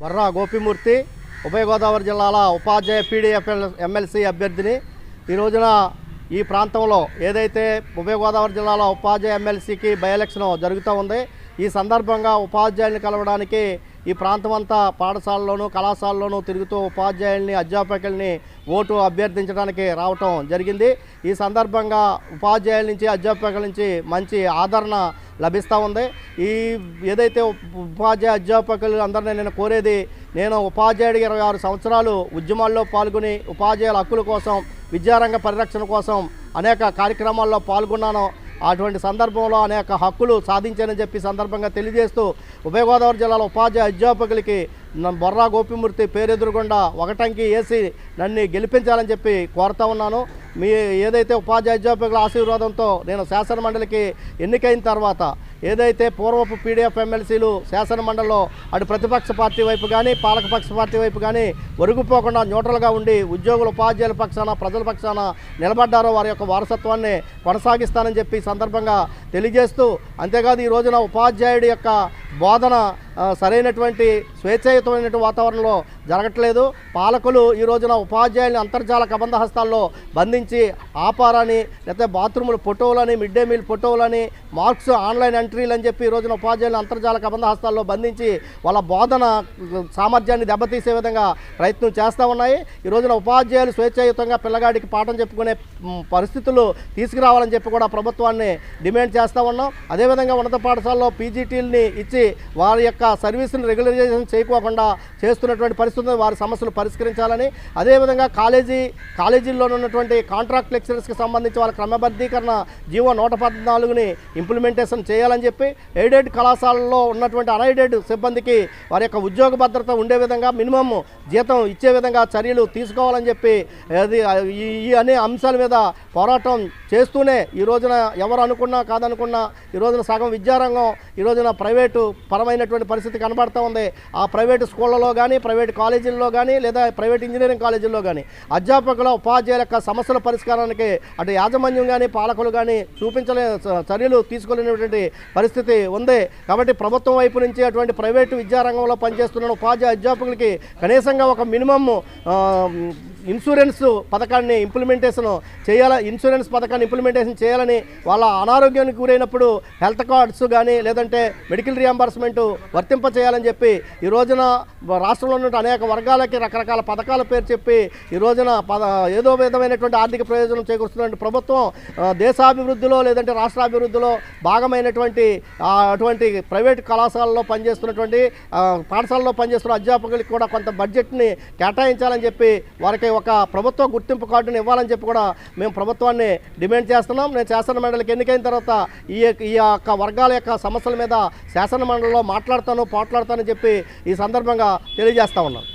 బర్రా గోపిమూర్తి ఉభయ గోదావరి జిల్లాల ఉపాధ్యాయ PDF MLC అభ్యర్థిని. ఈ రోజున ఈ ప్రాంతంలో ఏదైతే ఉభయ గోదావరి జిల్లాలో ఉపాధ్యాయ ఎమ్మెల్సీకి బై ఎలక్షన్ జరుగుతూ ఉంది ఈ సందర్భంగా ఉపాధ్యాయుల్ని కలవడానికి ఈ ప్రాంతం అంతా పాఠశాలలోనూ కళాశాలలోనూ తిరుగుతూ ఉపాధ్యాయుల్ని అధ్యాపకుల్ని ఓటు అభ్యర్థించడానికి రావటం జరిగింది. ఈ సందర్భంగా ఉపాధ్యాయుల నుంచి అధ్యాపకుల నుంచి మంచి ఆదరణ లభిస్తూ ఉంది. ఈ ఏదైతే ఉపాధ్యాయ అధ్యాపకులు అందరినీ నేను కోరేది నేను ఉపాధ్యాయుడికి ఇరవై ఆరు సంవత్సరాలు ఉద్యమాల్లో పాల్గొని ఉపాధ్యాయుల హక్కుల కోసం విద్యారంగ పరిరక్షణ కోసం అనేక కార్యక్రమాల్లో పాల్గొన్నాను. అటువంటి సందర్భంలో అనేక హక్కులు సాధించానని చెప్పి సందర్భంగా తెలియజేస్తూ ఉభయ గోదావరి జిల్లాలో ఉపాధ్యాయ అధ్యాపకులకి బొర్రా గోపిమూర్తి పేరెదురుగుండా ఒకటంకి వేసి నన్ను గెలిపించాలని చెప్పి కోరుతా ఉన్నాను. మీ ఏదైతే ఉపాధ్యాయ అధ్యాపకుల ఆశీర్వాదంతో నేను శాసన మండలికి ఎన్నికైన తర్వాత ఏదైతే పూర్వపు పీడీఎఫ్ ఎమ్మెల్సీలు శాసనమండలిలో అటు ప్రతిపక్ష పార్టీ వైపు కానీ పాలకపక్ష పార్టీ వైపు కానీ ఒరుగుపోకుండా న్యూట్రల్గా ఉండి ఉద్యోగుల ఉపాధ్యాయుల పక్షాన ప్రజల పక్షాన నిలబడ్డారో వారి యొక్క వారసత్వాన్ని కొనసాగిస్తానని చెప్పి సందర్భంగా తెలియజేస్తూ అంతేకాదు ఈ రోజున ఉపాధ్యాయుడి యొక్క బోధన సరైనటువంటి స్వేచ్ఛాయుతమైనటువంటి వాతావరణంలో జరగట్లేదు. పాలకులు ఈ రోజున ఉపాధ్యాయుల్ని అంతర్జాల కబంధ హస్తాల్లో బంధించి ఆపారని లేకపోతే బాత్రూములు ఫోటోలని మిడ్ డే మీల్ ఫోటోలని మార్క్స్ ఆన్లైన్ ఎంట్రీలు అని చెప్పి ఈ రోజున ఉపాధ్యాయులు అంతర్జాల కబంధ హస్తాల్లో బంధించి వాళ్ళ బోధన సామర్థ్యాన్ని దెబ్బతీసే విధంగా ప్రయత్నం చేస్తూ ఉన్నాయి. ఈ రోజున ఉపాధ్యాయులు స్వేచ్ఛాయుతంగా పిల్లగాడికి పాఠం చెప్పుకునే పరిస్థితులు తీసుకురావాలని చెప్పి కూడా ప్రభుత్వాన్ని డిమాండ్ చేస్తూ ఉన్నాం. అదేవిధంగా ఉన్నత పాఠశాలలో పీజీటీలని ఇచ్చి వారి యొక్క సర్వీసును రెగ్యులరైజేషన్ చేయకోకుండా చేస్తున్నటువంటి పరిస్థితులు వారి సమస్యలు పరిష్కరించాలని అదేవిధంగా కాలేజీ కాలేజీల్లో ఉన్నటువంటి కాంట్రాక్ట్ లెక్చరర్స్కి సంబంధించి వాళ్ళ క్రమబద్ధీకరణ జీవో నూట పద్నాలుగుని ఇంప్లిమెంటేషన్ చేయాలని చెప్పి ఎయిడెడ్ కళాశాలల్లో ఉన్నటువంటి అన్ఎయిడెడ్ సిబ్బందికి వారి యొక్క ఉద్యోగ భద్రత ఉండే విధంగా మినిమం జీతం ఇచ్చే విధంగా చర్యలు తీసుకోవాలని చెప్పి అది ఈ ఈ అనే అంశాల మీద పోరాటం చేస్తూనే ఈ రోజున ఎవరు అనుకున్నా కాదనుకున్నా ఈ రోజున సగం విద్యారంగం ఈ రోజున ప్రైవేటు పరమైనటువంటి పరిస్థితి కనబడుతూ ఉంది. ఆ ప్రైవేటు స్కూళ్ళలో కానీ ప్రైవేట్ కాలేజీల్లో కానీ లేదా ప్రైవేట్ ఇంజనీరింగ్ కాలేజీల్లో కానీ అధ్యాపకుల ఉపాధ్యాయుల యొక్క సమస్యల పరిష్కారానికి అటు యాజమాన్యం కానీ పాలకులు కానీ చూపించలే చ- చర్యలు తీసుకోలేనటువంటి పరిస్థితి ఉంది. కాబట్టి ప్రభుత్వం వైపు నుంచి అటువంటి ప్రైవేటు విద్యారంగంలో పనిచేస్తున్న ఉపాధ్యాయ అధ్యాపకులకి కనీసంగా ఒక మినిమమ్ ఇన్సూరెన్స్ పథకాన్ని ఇంప్లిమెంటేషన్ చేయాల ఇన్సూరెన్స్ పథకాన్ని ఇంప్లిమెంటేషన్ చేయాలని వాళ్ళ అనారోగ్యానికి గురైనప్పుడు హెల్త్ కార్డ్స్ కానీ లేదంటే మెడికల్ రియంబర్స్మెంట్ వర్తింప చేయాలని చెప్పి ఈ రోజున రాష్ట్రంలో ఉన్న అనేక వర్గాలకి రకరకాల పథకాల పేరు చెప్పి ఈ రోజున పద ఏదో విధమైనటువంటి ఆర్థిక ప్రయోజనం చేకూరుస్తున్నటువంటి ప్రభుత్వం దేశాభివృద్ధిలో లేదంటే రాష్ట్రాభివృద్ధిలో భాగమైనటువంటి అటువంటి ప్రైవేట్ కళాశాలలో పనిచేస్తున్నటువంటి పాఠశాలలో పనిచేస్తున్న అధ్యాపకులకి కూడా కొంత బడ్జెట్ని కేటాయించాలని చెప్పి వారికి ఒక ప్రభుత్వ గుర్తింపు కార్డుని ఇవ్వాలని చెప్పి కూడా మేము ప్రభుత్వాన్ని డిమాండ్ చేస్తున్నాం. నేను శాసన మండలికి ఎన్నికైన తర్వాత ఈ యొక్క- ఈ యొక్క వర్గాల యొక్క సమస్యల మీద శాసన మండలిలో మాట్లాడతాను పోట్లాడతానని చెప్పి ఈ సందర్భంగా తెలియజేస్తా ఉన్నాను.